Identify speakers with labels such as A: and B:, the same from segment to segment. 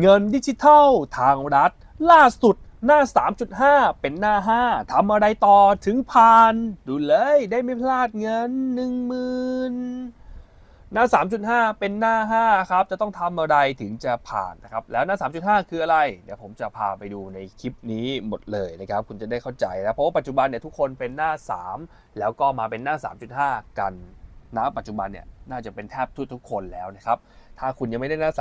A: เงินดิจิทัลทางรัฐ ล่าสุดหน้า 3.5 เป็นหน้า 5ทำอะไรต่อถึงผ่านดูเลยได้ไม่พลาดเงิน 1 0,000หน้า 3.5 เป็นหน้า 5 ครับ จะต้องทำอะไรถึงจะผ่านนะครับ แล้วหน้า 3.5 คืออะไร เดี๋ยวผมจะพาไปดูในคลิปนี้หมดเลยนะครับ คุณจะได้เข้าใจนะ เพราะว่าปัจจุบันเนี่ยทุกคนเป็นหน้า 3 แล้วก็มาเป็นหน้า 3.5 กันณปัจจุบันเนี่ยน่าจะเป็นแทบทุกทุกคนแล้วนะครับ ถ้าคุณยังไม่ได้หน้า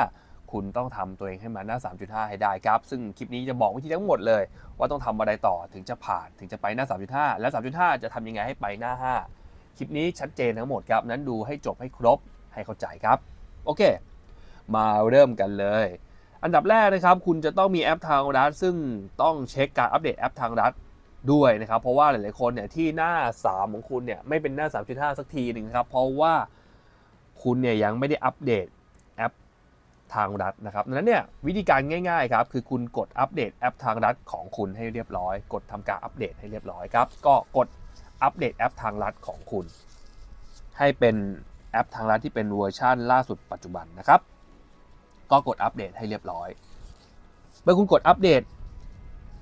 A: 3.5 คุณต้องทำตัวเองให้มาหน้า 3.5 ให้ได้ครับ ซึ่งคลิปนี้จะบอกวิธีทั้งหมดเลย ว่าต้องทำอะไรต่อถึงจะผ่านถึงจะไปหน้า 3.5 และ 3.5 จะทำยังไงให้ไปหน้า 5 คลิปนี้ชัดเจนทั้งหมดครับ นั้นดูให้จบให้ครบให้เข้าใจครับ โอเค มาเริ่มกันเลย อันดับแรกนะครับ คุณจะต้องมีแอปทางรัฐซึ่งต้องเช็คการอัปเดตแอปทางรัฐด้วยนะครับ เพราะว่าหลายๆคนเนี่ยที่หน้า 3 ของคุณเนี่ยไม่เป็นหน้า 3.5 สักทีหนึ่งครับ เพราะว่าคุณเนี่ยยังไม่ได้อัปเดต ทางรัฐนะครับดังนั้นเนี่ยวิธีการง่ายๆครับคือคุณกดอัปเดตแอปทางรัฐของคุณให้เรียบร้อย กดทำการอัปเดตให้เรียบร้อยครับก็กดอัปเดตแอปทางรัฐของคุณ ให้เป็นแอปทางรัฐที่เป็นเวอร์ชันล่าสุดปัจจุบันนะครับ ก็กดอัปเดตให้เรียบร้อย เมื่อคุณกดอัปเดต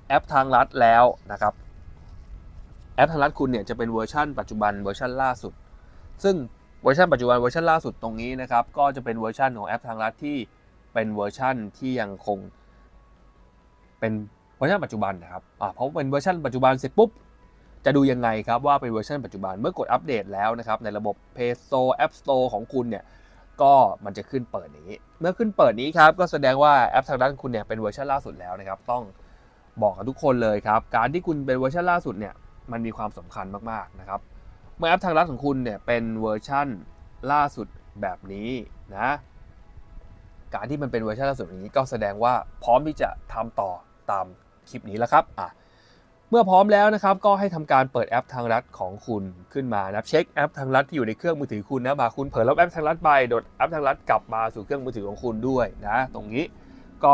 A: แอปทางรัฐแล้วนะครับแอปทางรัฐคุณเนี่ยจะเป็นเวอร์ชันปัจจุบันเวอร์ชันล่าสุด ซึ่งเวอร์ชันปัจจุบันเวอร์ชันล่าสุดตรงนี้นะครับก็จะเป็นเวอร์ชันของแอปทางรัฐที่ เป็นเวอร์ชันที่ยังคงเป็นเวอร์ชันปัจจุบันนะครับอ่าเพราะเป็นเวอร์ชันปัจจุบันเสร็จปุ๊บ จะดูยังไงครับว่าเป็นเวอร์ชันปัจจุบันเมื่อกดอัปเดตแล้วนะครับในระบบ Play Store App Store ของคุณเนี่ยก็มันจะขึ้นเปิดนี้ เมื่อขึ้นเปิดนี้ครับก็แสดงว่าแอปทางด้านคุณเนี่ยเป็นเวอร์ชันล่าสุดแล้วนะครับต้องบอกกับทุกคนเลยครับ การที่คุณเป็นเวอร์ชันล่าสุดเนี่ยมันมีความสำคัญมากๆนะครับเมื่อแอปทางรัฐของคุณเนี่ยเป็นเวอร์ชันล่าสุดแบบนี้นะ การที่มันเป็นเวอร์ชันล่าสุดแบบนี้ก็แสดงว่าพร้อมที่จะทำต่อตามคลิปนี้แล้วครับอะเมื่อพร้อมแล้วนะครับก็ให้ทำการเปิดแอปทางรัฐของคุณขึ้นมานะเช็คแอปทางรัฐที่อยู่ในเครื่องมือถือคุณนะมาคุณเผลอลบแอปทางรัฐไปโดดแอปทางรัฐกลับมาสู่เครื่องมือถือของคุณด้วยนะตรงนี้ก็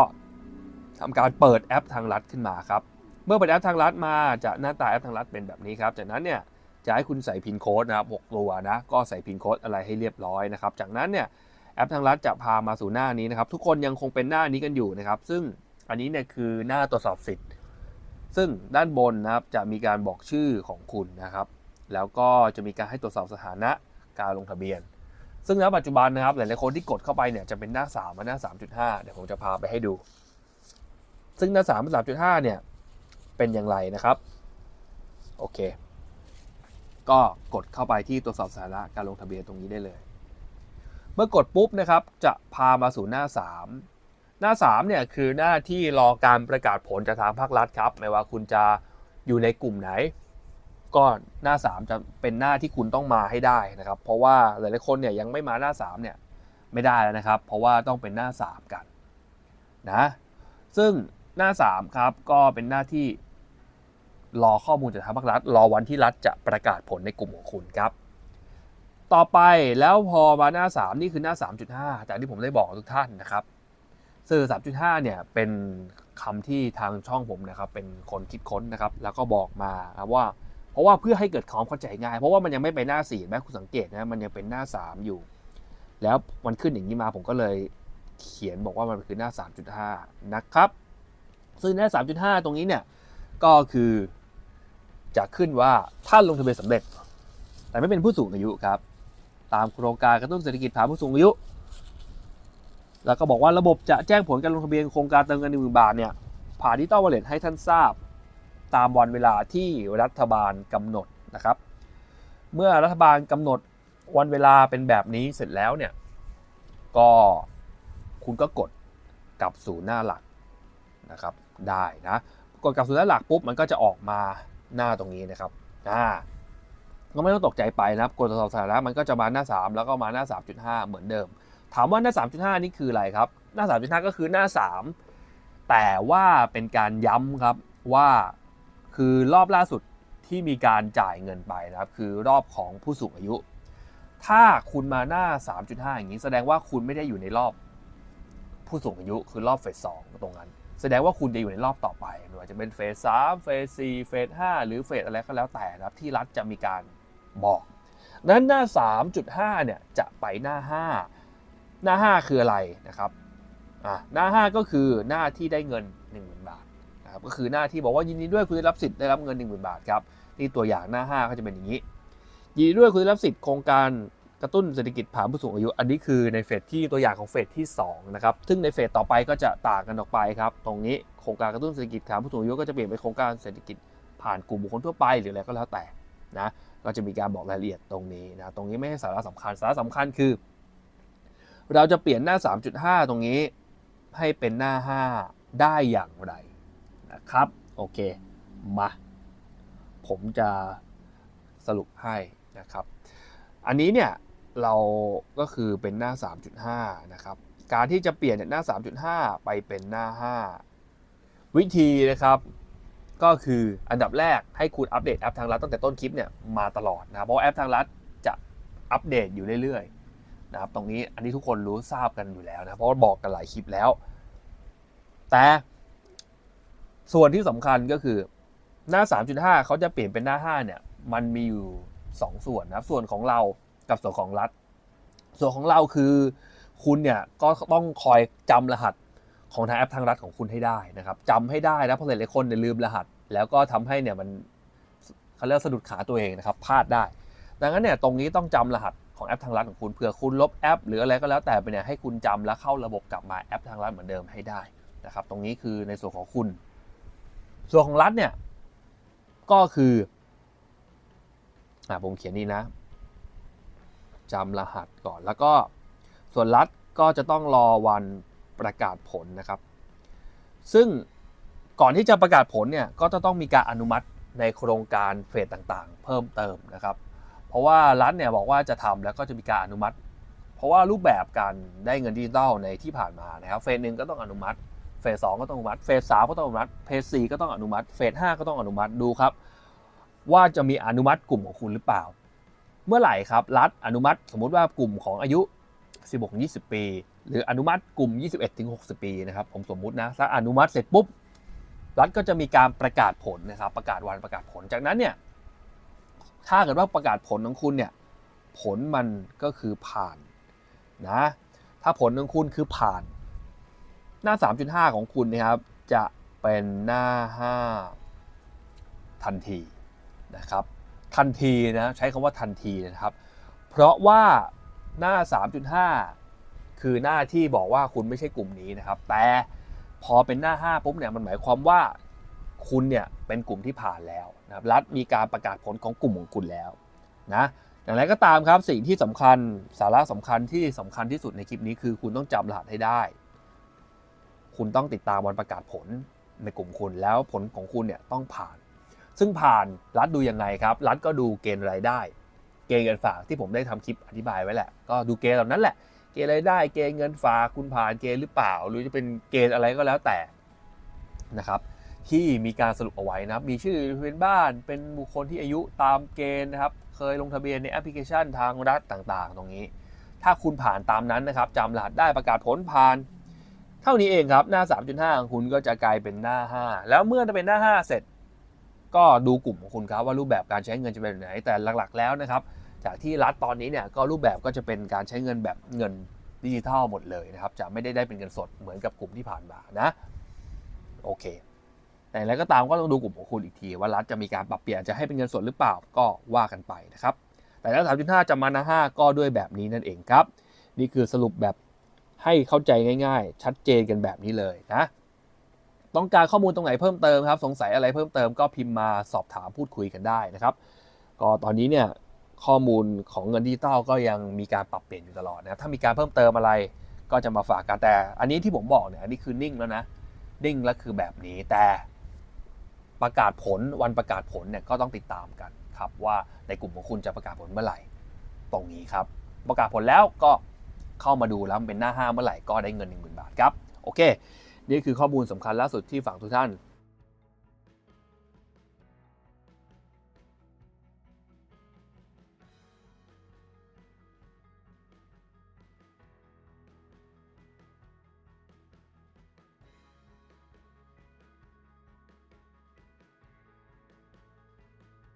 A: ทำการเปิดแอปทางรัฐขึ้นมาครับเมื่อเปิดแอปทางรัฐมาจะหน้าตาแอปทางรัฐเป็นแบบนี้ครับจากนั้นเนี่ยจะให้คุณใส่พินโค้ดนะครับ6ตัวนะก็ใส่พินโค้ดอะไรให้เรียบร้อยนะครับจากนั้นเนี่ย แอปทางรัฐจะพามาสู่หน้านี้นะครับ ทุกคนยังคงเป็นหน้านี้กันอยู่นะครับ ซึ่งอันนี้เนี่ยคือหน้าตรวจสอบสิทธิ์ ซึ่งด้านบนนะครับจะมีการบอกชื่อของคุณนะครับ แล้วก็จะมีการให้ตรวจสอบสถานะการลงทะเบียน ซึ่งณปัจจุบันนะครับหลายๆคนที่กดเข้าไปเนี่ยจะเป็นหน้า3มาหน้า 3.5 เดี๋ยวผมจะพาไปให้ดู ซึ่งหน้า3กับ3.5 เนี่ยเป็นอย่างไรนะครับ โอเค ก็กดเข้าไปที่ตรวจสอบสถานะการลงทะเบียนตรงนี้ได้เลย เมื่อกดปุ๊บนะครับจะพามาสู่หน้า 3 หน้า3เนี่ยคือหน้าที่รอการประกาศผลจากทางภาครัฐครับ ไม่ว่าคุณจะอยู่ในกลุ่มไหน ก็หน้า 3 จะเป็นหน้าที่คุณต้องมาให้ได้นะครับ เพราะว่าหลายๆคนเนี่ยยังไม่มาหน้า3เนี่ยไม่ได้แล้วนะครับ เพราะว่าต้องเป็นหน้า 3 กันนะซึ่งหน้า 3 ครับก็เป็นหน้าที่รอข้อมูลจากทางภาครัฐ รอวันที่รัฐจะประกาศผลในกลุ่มของคุณครับ ต่อไปแล้วพอมาหน้า 3 นี่คือหน้า 3.5 แต่ที่ผมได้บอกทุกท่านนะครับ สื่อ 3.5 เนี่ยเป็นคำที่ทางช่องผมนะครับเป็นคนคิดค้นนะครับ แล้วก็บอกมาครับว่า เพราะว่าเพื่อให้เกิดความเข้าใจง่าย เพราะว่ามันยังไม่ไปหน้า4แม้คุณสังเกตนะมันยังเป็นหน้า 3 อยู่ แล้วมันขึ้นอย่างนี้มาผมก็เลยเขียนบอกว่ามันคือหน้า 3.5 นะครับ ซึ่งหน้า 3.5 ตรงนี้เนี่ยก็คือจะขึ้นว่าท่านลงทะเบียนสำเร็จ แต่ไม่เป็นผู้สูงอายุครับ ตามโครงการกระตุ้นเศรษฐกิจฐานผู้สูงอายุ แล้วก็บอกว่าระบบจะแจ้งผลการลงทะเบียนโครงการเติมเงินหนึ่งหมื่นบาทเนี่ยผ่านดิจิตอลวอลเล็ตให้ท่านทราบ ตามวันเวลาที่รัฐบาลกำหนดนะครับ เมื่อรัฐบาลกำหนดวันเวลาเป็นแบบนี้เสร็จแล้วเนี่ยก็คุณก็กดกลับสู่หน้าหลักนะครับได้นะกดกลับสู่หน้าหลักปุ๊บมันก็จะออกมาหน้าตรงนี้นะครับอ่า ก็ไม่ต้องตกใจไปนะครับกดตรวจสอบสานะมันก็จะมาหน้า 3 แล้วก็มาหน้า 3.5 เหมือนเดิม ถามว่าหน้า 3.5 นี่คืออะไรครับ หน้า 3.5 ก็คือหน้า 3 แต่ว่าเป็นการย้ำครับว่าคือรอบล่าสุดที่มีการจ่ายเงินไปนะครับ คือรอบของผู้สูงอายุ ถ้าคุณมาหน้า 3.5 อย่างนี้ แสดงว่าคุณไม่ได้อยู่ในรอบผู้สูงอายุ คือรอบเฟสสองตรงนั้น แสดงว่าคุณจะอยู่ในรอบต่อไปไม่ว่าจะเป็นเฟสสามเฟสสี่เฟสห้าหรือเฟสอะไรก็แล้วแต่นะครับที่รัฐจะมีการ บอกนั้นหน้า 3.5 เนี่ยจะไปหน้า 5 หน้า 5 คืออะไรนะครับอะหน้า 5 ก็คือหน้าที่ได้เงิน 10,000 บาทนะครับก็คือหน้าที่บอกว่ายินดีด้วยคุณได้รับสิทธิ์ได้รับเงิน 10,000 บาทครับนี่ตัวอย่างหน้า 5 ก็จะเป็นอย่างนี้ ยินดีด้วยคุณได้รับสิทธิ์โครงการกระตุ้นเศรษฐกิจผ่านผู้สูงอายุ อันนี้คือในเฟสที่ตัวอย่างของเฟสที่2นะครับซึ่งในเฟสต่อไปก็จะต่างกันออกไปครับตรงนี้โครงการกระตุ้นเศรษฐกิจผ่านผู้สูงอายุก็จะเปลี่ยนเป็นโครงการเศรษฐกิจผ่านกลุ่มบุคคลทั่วไปหรืออะไรก็แล้วแต่นะ ก็จะมีการบอกรายละเอียดตรงนี้นะตรงนี้ไม่ใช่สาระสำคัญสาระสำคัญคือ เราจะเปลี่ยนหน้า 3.5 ตรงนี้ให้เป็นหน้า 5 ได้อย่างไรนะครับโอเคมาผมจะสรุปให้นะครับ อันนี้เนี่ยเราก็คือเป็นหน้า 3.5 นะครับ การที่จะเปลี่ยนจากหน้า 3.5 ไปเป็นหน้า 5 วิธีนะครับ ก็คืออันดับแรกให้คุณอัปเดตแอปทางรัฐตั้งแต่ต้นคลิปเนี่ยมาตลอดนะเพราะแอปทางรัฐจะอัปเดตอยู่เรื่อยๆนะครับตรงนี้อันนี้ทุกคนรู้ทราบกันอยู่แล้วนะเพราะบอกกันหลายคลิปแล้ว แต่ส่วนที่สำคัญก็คือหน้า 3.5 เขาจะเปลี่ยนเป็นหน้า 5 เนี่ย มันมีอยู่ 2 ส่วนนะครับ ส่วนของเรากับส่วนของรัฐ ส่วนของเราคือคุณเนี่ยก็ต้องคอยจำรหัส ของทางแอปทางรัฐของคุณให้ได้นะครับจำให้ได้นะเพราะหลายๆคนเนี่ยลืมรหัส แล้วก็ทำให้เนี่ยมันเขาเรียกสะดุดขาตัวเองนะครับพลาดได้ ดังนั้นเนี่ยตรงนี้ต้องจำรหัสของแอปทางรัฐของคุณเผื่อคุณลบแอป หรืออะไรก็แล้วแต่ไปเนี่ยให้คุณจำแล้วเข้าระบบกลับมาแอปทางรัฐเหมือนเดิมให้ได้นะครับ ตรงนี้คือในส่วนของคุณ ส่วนของรัฐเนี่ยก็คืออ่าผมเขียนนี่นะจำรหัสก่อนแล้วก็ส่วนรัฐก็จะต้องรอวัน ประกาศผลนะครับ ซึ่งก่อนที่จะประกาศผลเนี่ยก็จะต้องมีการอนุมัติในโครงการเฟสต่างๆ เพิ่มเติมนะครับ เพราะว่ารัฐเนี่ยบอกว่าจะทำแล้วก็จะมีการอนุมัติ เพราะว่ารูปแบบการได้เงินดิจิตอลในที่ผ่านมานะครับเฟสหนึ่งก็ต้องอนุมัติเฟสสองก็ต้องอนุมัติเฟสสามก็ต้องอนุมัติเฟสสี่ก็ต้องอนุมัติเฟสห้าก็ต้องอนุมัติดูครับ ว่าจะมีอนุมัติกลุ่มของคุณหรือเปล่า เมื่อไหร่ครับรัฐอนุมัติสมมุติว่ากลุ่มของอายุ 16-20 ปี หรืออนุมัติกลุ่ม 21-60 ปีนะครับผมสมมุตินะถ้าอนุมัติเสร็จปุ๊บรัฐก็จะมีการประกาศผลนะครับ ประกาศวันประกาศผลจากนั้นเนี่ยถ้าเกิดว่าประกาศผลของคุณเนี่ยผลมันก็คือผ่านนะถ้าผลของคุณคือผ่าน หน้า 3.5 ของคุณนะครับจะเป็นหน้า 5 ทันทีนะครับ ทันทีนะใช้คำว่าทันทีนะครับ เพราะว่าหน้า 3.5 คือหน้าที่บอกว่าคุณไม่ใช่กลุ่มนี้นะครับ แต่พอเป็นหน้า5ปุ๊บเนี่ยมันหมายความว่าคุณเนี่ยเป็นกลุ่มที่ผ่านแล้วนะครับรัฐมีการประกาศผลของกลุ่มของคุณแล้วนะอย่างไรก็ตามครับสิ่งที่สำคัญสาระสำคัญที่สำคัญที่สุดในคลิปนี้คือคุณต้องจำรหัสให้ได้ คุณต้องติดตามวันประกาศผลในกลุ่มคุณแล้วผลของคุณเนี่ยต้องผ่าน ซึ่งผ่านรัฐดูยังไงครับ รัฐก็ดูเกณฑ์รายได้ เกณฑ์เงินฝากที่ผมได้ทำคลิปอธิบายไว้แหละ ก็ดูเกณฑ์เหล่านั้นแหละ ณฑ์รายได้ เกณฑ์เงินฝากคุณผ่านเกณฑ์หรือเปล่า หรือจะเป็นเกณฑ์อะไรก็แล้วแต่นะครับ ที่มีการสรุปเอาไว้นะครับ มีชื่อเป็นบ้านเป็นบุคคลที่อายุตามเกณฑ์นะครับ เคยลงทะเบียนในแอปพลิเคชันทางรัฐต่างๆ ตรงนี้ ถ้าคุณผ่านตามนั้นนะครับจำรหัสได้ประกาศผลผ่าน เท่านี้เองครับ หน้า 3.5ของคุณก็จะกลายเป็นหน้า 5 แล้วเมื่อจะเป็นหน้า 5 เสร็จ ก็ดูกลุ่มของคุณครับว่ารูปแบบการใช้เงินจะเป็นแบบไหนแต่หลักๆ แล้วนะครับ จากที่รัฐตอนนี้เนี่ยก็รูปแบบก็จะเป็นการใช้เงินแบบเงินดิจิทัลหมดเลยนะครับ จะไม่ได้ได้เป็นเงินสดเหมือนกับกลุ่มที่ผ่านมานะ โอเค แต่อะไรก็ตามก็ต้องดูกลุ่มของคุณอีกที ว่ารัฐจะมีการปรับเปลี่ยนจะให้เป็นเงินสดหรือเปล่าก็ว่ากันไปนะครับ แต่ถ้า3.5จะมาหน้า5ก็ด้วยแบบนี้นั่นเองครับ นี่คือสรุปแบบให้เข้าใจง่าย ๆ ชัดเจนกันแบบนี้เลยนะต้องการข้อมูลตรงไหนเพิ่มเติมครับ สงสัยอะไรเพิ่มเติมก็พิมพ์มาสอบถามพูดคุยกันได้นะครับ ก็ตอนนี้เนี่ย ข้อมูลของเงินดิจิตอลก็ยังมีการปรับเปลี่ยนอยู่ตลอดนะถ้ามีการเพิ่มเติมอะไรก็จะมาฝากกันแต่ อันนี้ที่ผมบอกเนี่ยอันนี้คือนิ่งแล้วนะนิ่งแล้วคือแบบนี้แต่ประกาศผลวันประกาศผลเนี่ยก็ต้องติดตามกันครับว่าในกลุ่มของคุณจะประกาศผลเมื่อไหร่ ตรงนี้ครับ ประกาศผลแล้วก็เข้ามาดูแล้วมันเป็นหน้าห้าเมื่อไหร่ก็ได้เงิน 1 0,000 บาทครับ โอเค นี่คือข้อมูลสำคัญล่าสุดที่ฝากทุกท่าน